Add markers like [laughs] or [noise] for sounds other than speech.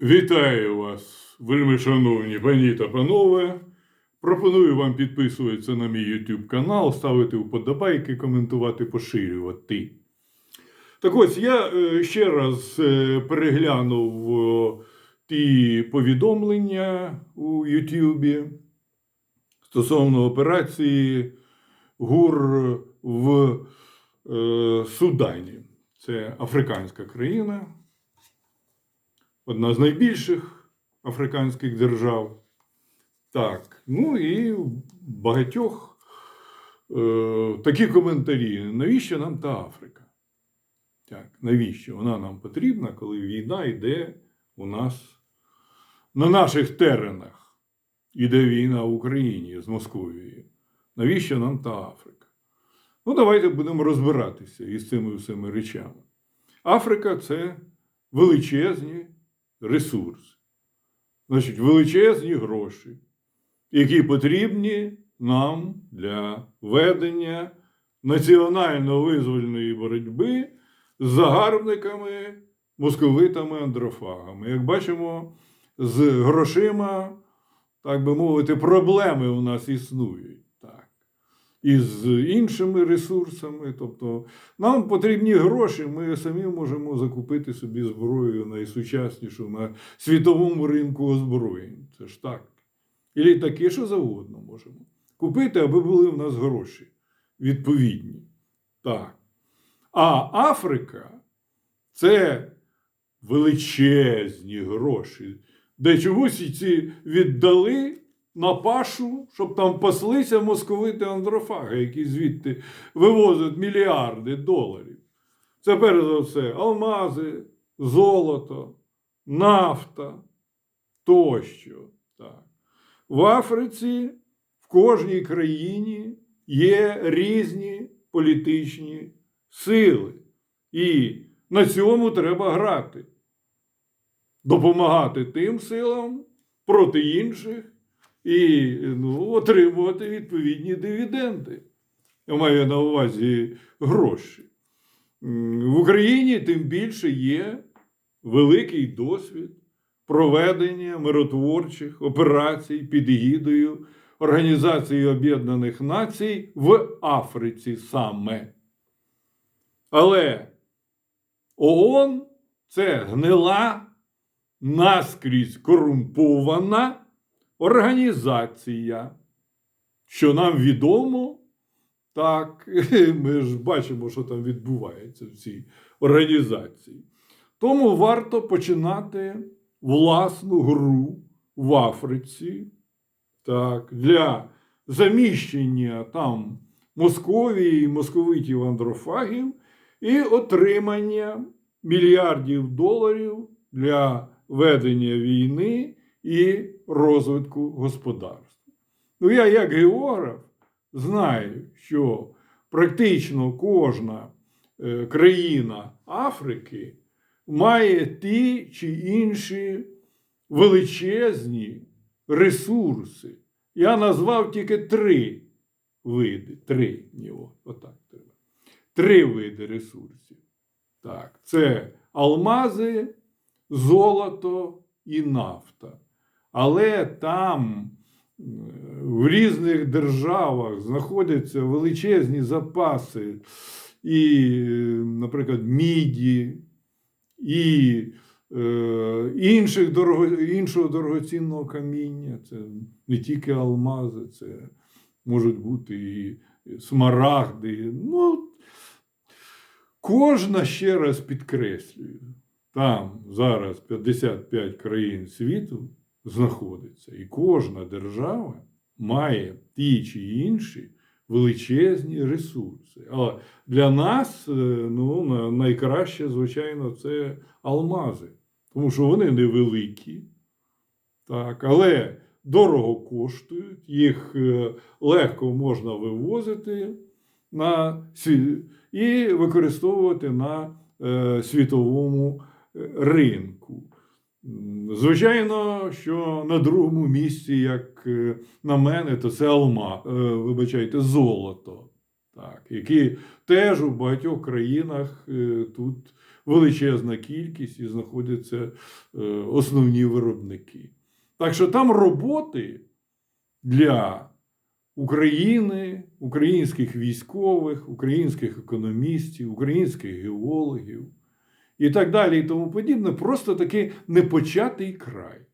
Вітаю вас, вельми шановні пані та панове. Пропоную вам підписуватися на мій YouTube канал, ставити вподобайки, коментувати, поширювати. Так ось я е, ще раз е, переглянув ті повідомлення у Ютубі стосовно операції ГУР в е, Судані. Це африканська країна, одна з найбільших африканських держав. Так, ну і багатьох е, такі коментарі. Навіщо нам та Африка? Так, навіщо вона нам потрібна, коли війна йде у нас на наших теренах? Іде війна в Україні з Московією. Навіщо нам та Африка? Ну, давайте будемо розбиратися із цими всіми речами. Африка це величезні ресурси, значить, величезні гроші, які потрібні нам для ведення національно-визвольної боротьби з загарбниками, московитами, андрофагами. Як бачимо, з грошима, так би мовити, проблеми у нас існують. І з іншими ресурсами. Тобто нам потрібні гроші, ми самі можемо закупити собі зброю найсучаснішу на світовому ринку озброєнь. Це ж так. І літаки, що завгодно можемо купити, аби були в нас гроші відповідні. Так. А Африка це величезні гроші, де чогось ці віддали на пашу, щоб там паслися московити андрофаги, які звідти вивозять мільярди доларів. Це перш за все алмази, золото, нафта тощо. Так. В Африці в кожній країні є різні політичні сили. І на цьому треба грати. Допомагати тим силам проти інших і ну, отримувати відповідні дивіденди. Я маю на увазі гроші. В Україні тим більше є великий досвід проведення миротворчих операцій під егідою Організації Об'єднаних Націй в Африці саме. Але ООН це гнила, наскрізь корумпована організація. Що нам відомо, так, [laughs] ми ж бачимо, що там відбувається в цій організації. Тому варто починати власну гру в Африці так, для заміщення там Московії, московитів андрофагів і отримання мільярдів доларів для ведення війни і розвитку господарства. Ну, я, як географ, знаю, що практично кожна е, країна Африки має ті чи інші величезні ресурси. Я назвав тільки три види. Три. Отак треба. Три види ресурсів. Так, це алмази, золото і нафта. Але там е, в різних державах знаходяться величезні запаси і, наприклад, міді, і е, інших дорого, іншого дорогоцінного каміння. Це не тільки алмази, це можуть бути і смарагди. Ну, кожна ще раз підкреслюю, там зараз 55 країн світу знаходиться, і кожна держава має ті чи інші величезні ресурси. Але для нас е, ну, найкраще, звичайно, це алмази, тому що вони невеликі, так, але дорого коштують, їх е, легко можна вивозити на, і використовувати на е, світовому ринку. Звичайно, що на другому місці, як е, на мене, то це алма, е, вибачайте, золото, так, які теж у багатьох країнах е, тут величезна кількість і знаходяться основні виробники. Так що там роботи для України, українських військових, українських економістів, українських геологів і так далі, і тому подібне, просто таки непочатий край.